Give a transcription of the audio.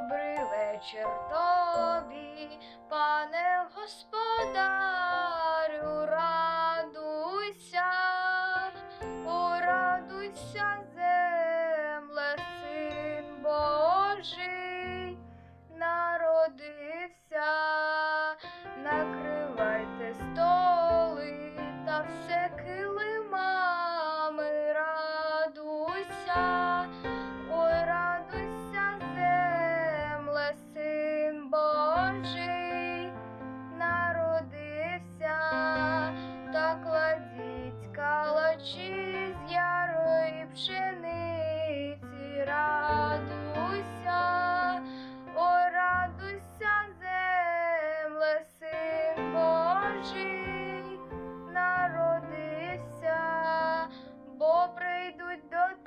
Добрий вечір тобі, пане господарю, do, it, do,